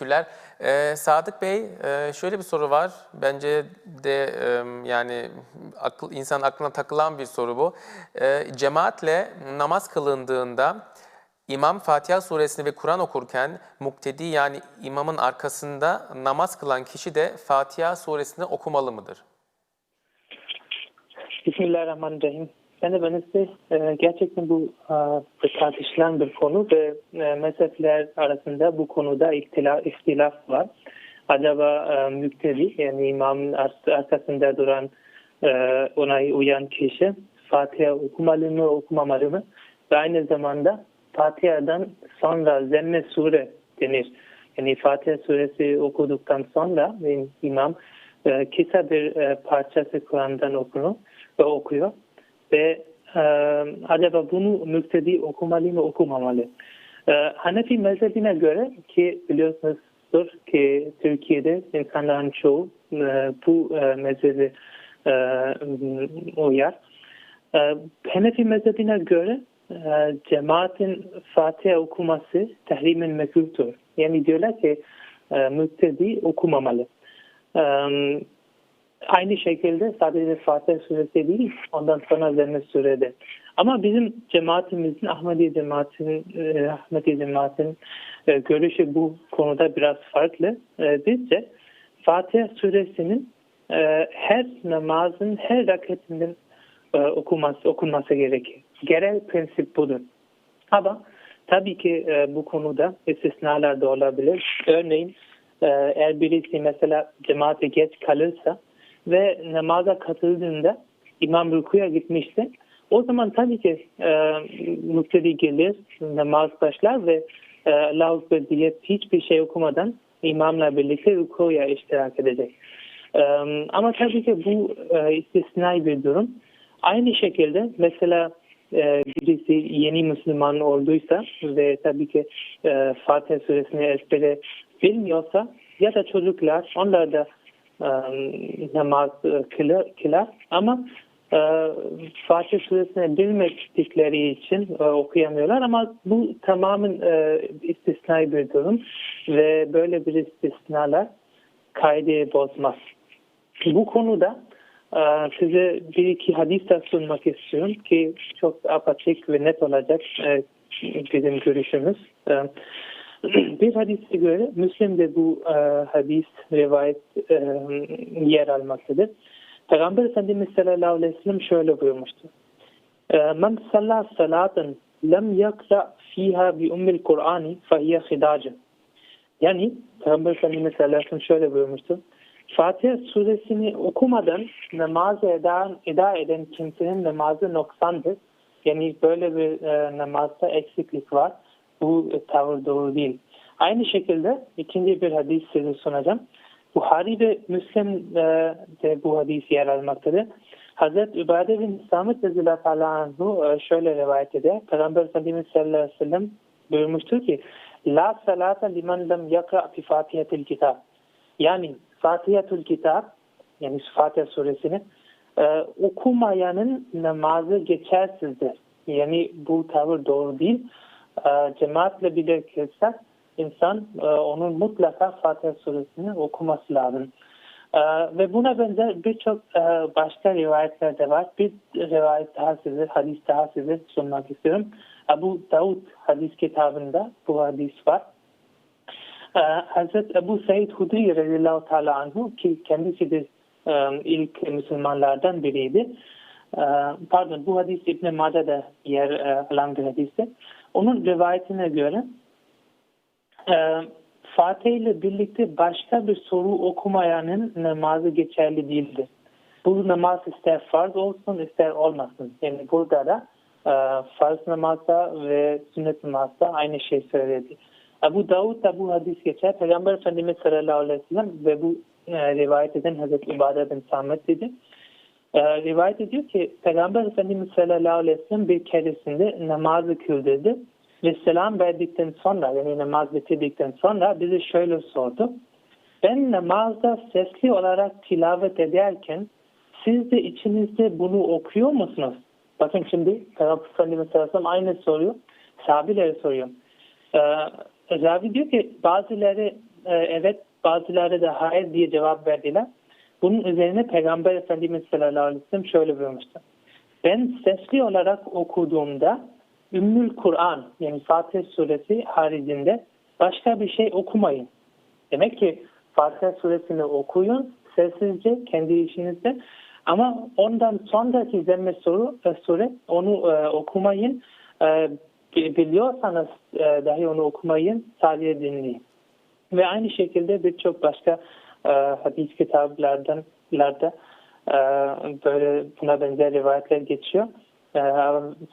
teşekkürler. Ee, Sadık Bey, e, şöyle bir soru var. Bence de e, yani akıl, insan aklına takılan bir soru bu. E, cemaatle namaz kılındığında imam Fatiha suresini ve Kur'an okurken muktedi yani imamın arkasında namaz kılan kişi de Fatiha suresini okumalı mıdır? Bismillahirrahmanirrahim. De ben size e, gerçekten bu e, tartışılan bir konu ve e, mezhepler arasında bu konuda ihtilaf, ihtilaf var. Acaba e, müktedi yani imamın ar- arkasında duran e, ona uyan kişi Fatiha okumalı mı okumamalı mı? Ve aynı zamanda Fatiha'dan sonra zemme sure denir. Yani Fatiha suresi okuduktan sonra imam e, kısa bir e, parçası Kur'an'dan okunur ve okuyor ve e, acaba bunu müktedi okumalı mı okumamalı? E, Hanefi mezhebine göre ki biliyorsunuzdur ki Türkiye'de insanların çoğu e, bu e, mezhebi e, uyar. E, Hanefi mezhebine göre e, cemaatin Fatiha okuması tahrimin mekruhtur. Yani diyorlar ki e, müktedi okumamalı. E, Aynı şekilde sadece Fatih suresi değil, ondan sonra Zemme surede. Ama bizim cemaatimizin, Ahmedi cemaatin, e, Ahmedi cemaatin e, görüşü bu konuda biraz farklı. E, bizce Fatiha suresinin e, her namazın her raketinden e, okunması, okunması gerekir. Genel prensip budur. Ama tabii ki bu konuda istisnalar da olabilir. Örneğin eğer birisi mesela cemaate geç kalırsa ve namaza katıldığında imam rükuya gitmişti. O zaman tabii ki e, muktedi gelir, namaz başlar ve e, Allah-u diye hiçbir şey okumadan imamla birlikte rükuya iştirak edecek. E, ama tabii ki bu e, istisnai bir durum. Aynı şekilde mesela e, birisi yeni Müslüman olduysa ve tabii ki e, Fatiha suresini ezbere bilmiyorsa ya da çocuklar onlar da namaz kılar, ama Fatih suresini bilmedikleri için okuyamıyorlar ama bu tamamen istisnai bir durum ve böyle bir istisnalar kaydı bozmaz. Bu konuda size bir iki hadis de sunmak istiyorum ki çok apaçık ve net olacak bizim görüşümüz. Bir hadise göre Müslim'de bu e, hadis rivayet e, yer almaktadır. Peygamber Efendimiz sallallahu aleyhi ve sellem şöyle buyurmuştu. E, Men salla salaten lem yakra fiha bi ummil Kur'ani fehiye hidacın. Yani Peygamber Efendimiz sallallahu aleyhi ve sellem şöyle buyurmuştu. Fatiha suresini okumadan namazı eda, eda eden kimsenin namazı noksandır. Yani böyle bir e, namazda eksiklik var bu tavır doğru değil. Aynı şekilde ikinci bir hadis size sunacağım. Buhari ve Müslim e, de bu hadis yer almaktadır. Hazreti Übade bin Samet Rezillah Anhu e, şöyle rivayet eder. Peygamber Efendimiz sallallahu aleyhi ve sellem buyurmuştur ki La salata liman lem yakra fi fatihatil kitab. Yani Fatihatul Kitab yani Fatiha suresini e, okumayanın namazı geçersizdir. Yani bu tavır doğru değil. E, cemaatle kılsak insan e, onun mutlaka Fatiha suresini okuması lazım. E, ve buna benzer birçok başka rivayetler de var. Bir rivayet daha size, hadis daha size sunmak istiyorum. Ebu Davud hadis kitabında bu hadis var. Hazreti Ebu Said Hudri radıyallahu teala anhu ki kendisi de ilk Müslümanlardan biriydi. Pardon bu hadis İbn-i Mace'de yer alan bir hadisi. Onun rivayetine göre e, Fatih ile birlikte başka bir soru okumayanın namazı geçerli değildir. Bu namaz ister farz olsun ister olmasın. Yani burada da e, farz namazda ve sünnet namazda aynı şey söyledi. Ebu Davud da bu hadis geçer. Peygamber Efendimiz sallallahu aleyhi ve sellem ve bu e, rivayet eden Hazreti İbadet bin Samet dedi. E, rivayet ediyor ki Peygamber Efendimiz sallallahu aleyhi ve sellem bir keresinde namazı kıldırdı ve selam verdikten sonra yani namaz bitirdikten sonra bize şöyle sordu. Ben namazda sesli olarak tilavet ederken siz de içinizde bunu okuyor musunuz? Bakın şimdi Peygamber Efendimiz sallallahu aleyhi ve sellem aynı soruyor. Sahabilere soruyor. Ee, Ravi diyor ki bazıları e, evet bazıları da hayır diye cevap verdiler. Bunun üzerine Peygamber Efendimiz sallallahu aleyhi ve sellem şöyle buyurmuştu. Ben sesli olarak okuduğumda Ümmül Kur'an yani Fatih suresi haricinde başka bir şey okumayın. Demek ki Fatih suresini okuyun sessizce kendi işinizde ama ondan sonraki zemme soru, e, sure onu e, okumayın. E, bi- biliyorsanız e, dahi onu okumayın sadece dinleyin. Ve aynı şekilde birçok başka e, hadis kitaplardan larda, e, böyle buna benzer rivayetler geçiyor. E,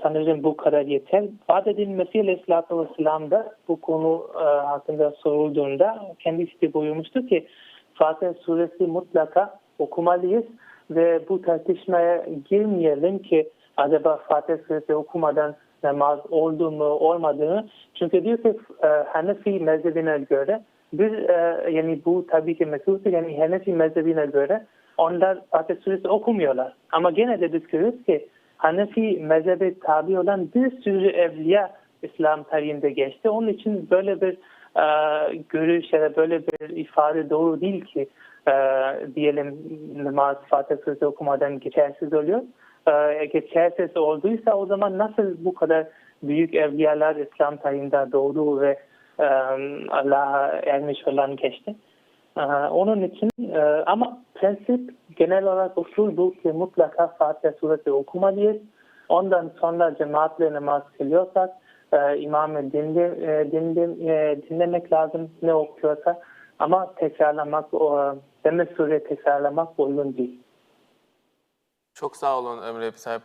sanırım bu kadar yeter. Vaat edilmesi Aleyhisselatü Vesselam'da bu konu e, hakkında sorulduğunda kendisi de buyurmuştu ki Fatih suresi mutlaka okumalıyız ve bu tartışmaya girmeyelim ki acaba Fatih suresi okumadan namaz oldu mu olmadığını. Çünkü diyor ki e, Hanefi mezhebine göre bir e, yani bu tabii ki mesulü yani Hanefi mezhebine göre onlar Fatih suresi okumuyorlar. Ama gene de biz görüyoruz ki Hanefi mezhebe tabi olan bir sürü evliya İslam tarihinde geçti. Onun için böyle bir e, görüş ya da böyle bir ifade doğru değil ki e, diyelim namaz Fatih suresi okumadan geçersiz oluyor. E, geçersiz olduysa o zaman nasıl bu kadar büyük evliyalar İslam tarihinde doğdu ve Allah'a ermiş olan geçti. Onun için ama prensip genel olarak usul bu ki mutlaka Fatiha suresi okumalıyız. Ondan sonra cemaatle namaz kılıyorsak imamı dinle, dinle, dinlemek lazım ne okuyorsa ama tekrarlamak, o, demek sure tekrarlamak uygun değil. Çok sağ olun Ömür Epi sahip.